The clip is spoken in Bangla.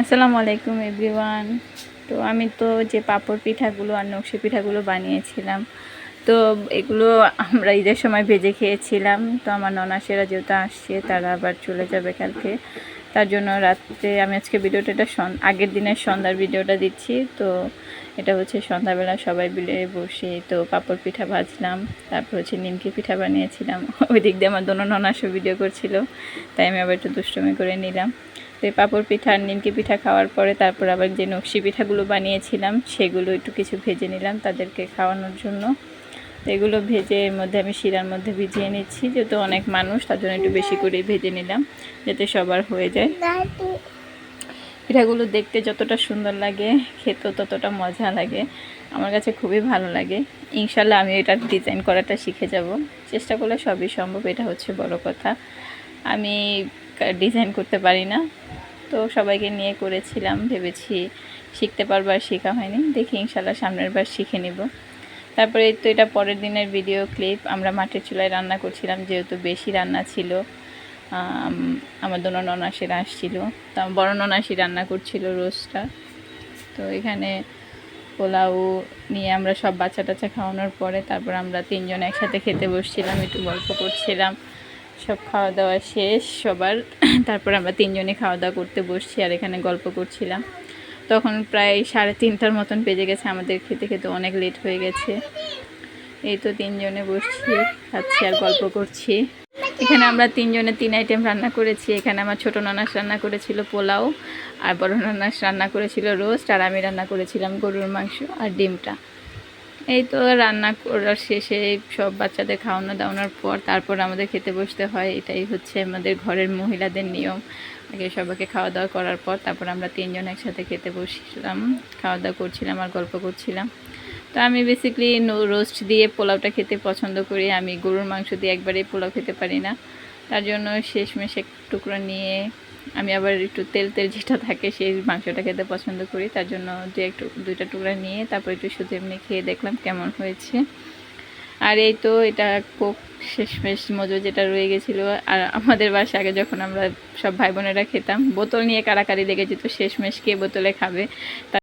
আসসালামু আলাইকুম এভরিওয়ান। তো আমি তো যে পাপড় পিঠাগুলো আর নকশি পিঠাগুলো বানিয়েছিলাম, তো এগুলো আমরা ঈদের সময় ভেজে খেয়েছিলাম। তো আমার ননাসেরা যেহেতু আসছে, তারা আবার চলে যাবে কালকে। তার জন্য রাত্রে আমি আজকে ভিডিওটা এটা আগের দিনের সন্ধ্যার ভিডিওটা দিচ্ছি। তো এটা হচ্ছে সন্ধ্যাবেলা সবাই মিলে বসে তো পাপড় পিঠা ভাজলাম, তারপর হচ্ছে নিমকি পিঠা বানিয়েছিলাম। ওই দিক দিয়ে আমার দোনো ননাসও ভিডিও করছিল, তাই আমি আবার একটু দুষ্টমি করে নিলাম। এই পাঁপড় পিঠা আর নিমকি পিঠা খাওয়ার পরে তারপর আবার যে নকশি পিঠাগুলো বানিয়েছিলাম, সেগুলো একটু কিছু ভেজে নিলাম তাদেরকে খাওয়ানোর জন্য। এগুলো ভেজে এর মধ্যে আমি শিরার মধ্যে ভিজিয়ে নিচ্ছি, যেহেতু অনেক মানুষ তার জন্য একটু বেশি করেই ভেজে নিলাম, যাতে সবার হয়ে যায়। পিঠাগুলো দেখতে যতটা সুন্দর লাগে, খেতেও ততটা মজা লাগে, আমার কাছে খুবই ভালো লাগে। ইনশাল্লাহ আমি এটা ডিজাইন করাটা শিখে যাব। চেষ্টা করলে সবই সম্ভব, এটা হচ্ছে বড় কথা। আমি ডিজাইন করতে পারি না। তো সবাইকে নিয়ে করেছিলাম ভেবেছি শিখতে পারব আর শেখা হয়নি। দেখি ইনশাল্লাহ সামনের বার শিখে নিব। তারপরে তো এটা পরের দিনের ভিডিও ক্লিপ আমরা মাটির চুলায় রান্না করছিলাম যেহেতু বেশি রান্না ছিল আম, আমার দোনো ননাসেরা আসছিল। তো বড় ননাসি রান্না করছিল রোজটা তো এখানে পোলাও নিয়ে আমরা সব বাচ্চা টাচ্চা খাওয়ানোর পরে তারপর আমরা তিনজন একসাথে খেতে বসছিলাম একটু গল্প করছিলাম। সব খাওয়া দাওয়া শেষ সবার। তারপর আমরা তিনজনে খাওয়া দাওয়া করতে বসছি আর এখানে গল্প করছিলাম। তখন প্রায় সাড়ে তিনটার মতন বেজে গেছে, আমাদের খেতে খেতে অনেক লেট হয়ে গেছে। এই তো তিনজনে বসছি, খাচ্ছি আর গল্প করছি। এখানে আমরা তিনজনে তিন আইটেম রান্না করেছি। এখানে আমার ছোটো নানাস রান্না করেছিল পোলাও, আর বড় নানাস রান্না করেছিল রোস্ট আর আমি রান্না করেছিলাম গরুর মাংস আর ডিমটা। এই তো রান্না করার শেষে সব বাচ্চাদের খাওয়ানো দাওয়ানোর পর তারপর আমাদের খেতে বসতে হয়। এটাই হচ্ছে আমাদের ঘরের মহিলাদের নিয়ম। আগে সবাইকে খাওয়া দাওয়া করার পর তারপর আমরা তিনজন একসাথে খেতে বসছিলাম। খাওয়া দাওয়া করছিলাম আর গল্প করছিলাম। তো আমি বেসিক্যালি রোস্ট দিয়ে পোলাওটা খেতে পছন্দ করি। আমি গরুর মাংস দিয়ে একবারেই পোলাও খেতে পারি না। তার জন্য শেষমেশ এক টুকরো নিয়ে আমি আবার একটু তেল তেল যেটা থাকে সেই মাংসটা খেতে পছন্দ করি। তার জন্য দু একটু, দুইটা টুকরা নিয়ে তারপর একটু শুধু এমনি খেয়ে দেখলাম কেমন হয়েছে। আর এই তো এটা কোক শেষমেশ মজো যেটা রয়ে গেছিল। আর আমাদের বাসা আগে যখন আমরা সব ভাই বোনেরা খেতাম, বোতল নিয়ে কারাকারি লেগে যেত শেষমেশ কে বোতলে খাবে? তা